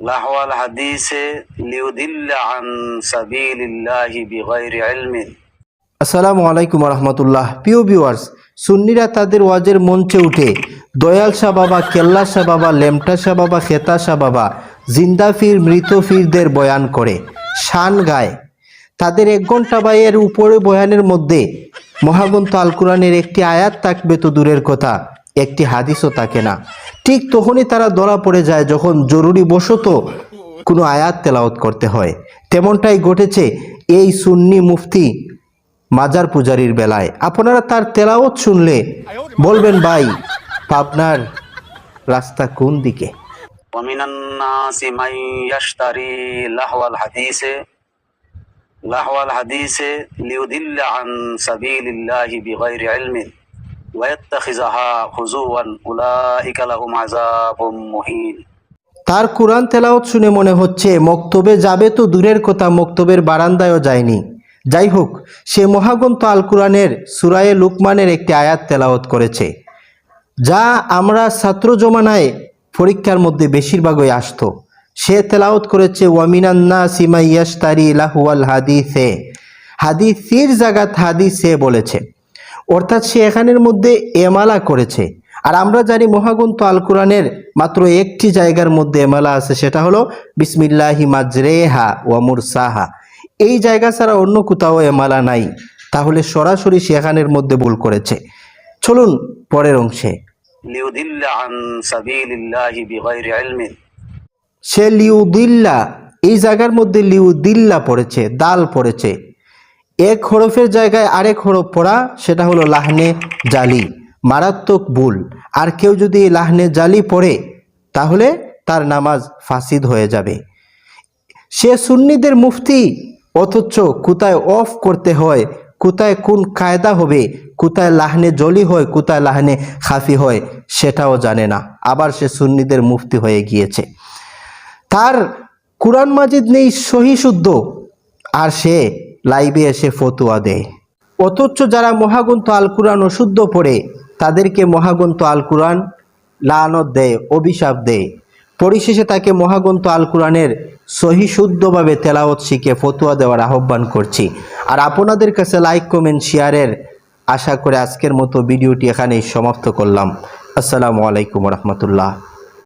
লাহওয়াল হাদিসে, লিউদিল্লা আন সাবিলিল্লাহি বিগাইরি ইলমিন। আসসালামু আলাইকুম রহমতুল্লাহ। প্রিয় ভিউয়ার্স, সুন্নিরা তাদের ওয়াজের মঞ্চে উঠে দয়াল শাহ বাবা, কেল্লা শাহ বাবা, লেমটা শাহ বাবা, খেতা শাহ বাবা, জিন্দা ফির, মৃত ফিরদের বয়ান করে, শান গায়। তাদের এক ঘণ্টা বাইয়ের উপরে বয়ানের মধ্যে মহাগন্ত আল কোরআনের একটি আয়াত থাকবে তো দূরের কথা। একটি হাদিসও থাকে না ঠিক তখনই তারা ধরা পড়ে যায় যখন জরুরি বশত কোনো আয়াত তেলাওত করতে হয় তেমনটাই ঘটেছে এই সুন্নি মুফতি মাজার পূজারীর বেলায় আপনারা তার তেলাওত শুনলে বলবেন ভাই পাবনার রাস্তা কোন দিকে ومن الناس من يشتري لهو الحديث لهو الحديث ليضل عن سبيل الله بغير علم তার কোরআন তেলাওত শুনে মনে হচ্ছে, মক্তবে যাবে তো দূরের কথা, মক্তবের বারান্দায়ও যায়নি। যাই হোক, সে মহাগ্রন্থ আল কোরআনের সুরায়ে লুকমানের একটি আয়াত তেলাওত করেছে, যা আমরা ছাত্র জমানায় পরীক্ষার মধ্যে বেশিরভাগই আসতো। সে তেলাওত করেছে ওয়ামিনান্না সিমাইয়াস তারি লাহুয়াল হাদিসে। হাদিসির জাগাত হাদিসে বলেছে অর্থাৎ সে এখানের মধ্যে এমালা করেছে। আর আমরা জানি মহাগন্ত আল কোরআনের মাত্র একটি জায়গার মধ্যে এমালা আছে সেটা হলো বিসমিল্লাহি মাজরেহা ওয়ামুর সাহা এই জায়গা ছাড়া অন্য কোথাও এমালা নাই। তাহলে সরাসরি সে এখানের মধ্যে ভুল করেছে। চলুন পরের অংশে। সে লিউদিল্লা এই জায়গার মধ্যে লিউদিল্লা পড়েছে দাল পড়েছে। এক হরফের জায়গায় আরেক হরফ পড়া, সেটা হলো লাহনে জালি, মারাত্মক ভুল। আর কেউ যদি লাহনে জালি পড়ে, তাহলে তার নামাজ ফাসিদ হয়ে যাবে। সে সুন্নিদের মুফতি, অথচ কোথায় অফ করতে হয় কোথায় কোন কায়দা হবে কোথায় লাহনে জলি হয় কোথায় লাহনে খাফি হয়, সেটাও জানে না। আবার সে সুন্নিদের মুফতি হয়ে গিয়েছে। তার কোরআন মাজিদ নেই সহি শুদ্ধ। আর সে লাইভে এসে ফতুয়া দেয়। অথচ যারা মহাগ্রন্থ আল কোরআন অশুদ্ধ পড়ে, তাদেরকে মহাগ্রন্থ আল কোরআন লানত দেয়, অভিশাপ দেয়। পরিশেষে তাকে মহাগ্রন্থ আল কোরআনের সহি শুদ্ধভাবে তেলাওত শিখে ফতুয়া দেওয়ার আহ্বান করছি। আর আপনাদের কাছে লাইক, কমেন্ট, শেয়ারের আশা করে আজকের মতো ভিডিওটি এখানেই সমাপ্ত করলাম। আসসালামু আলাইকুম রহমতুল্লাহ।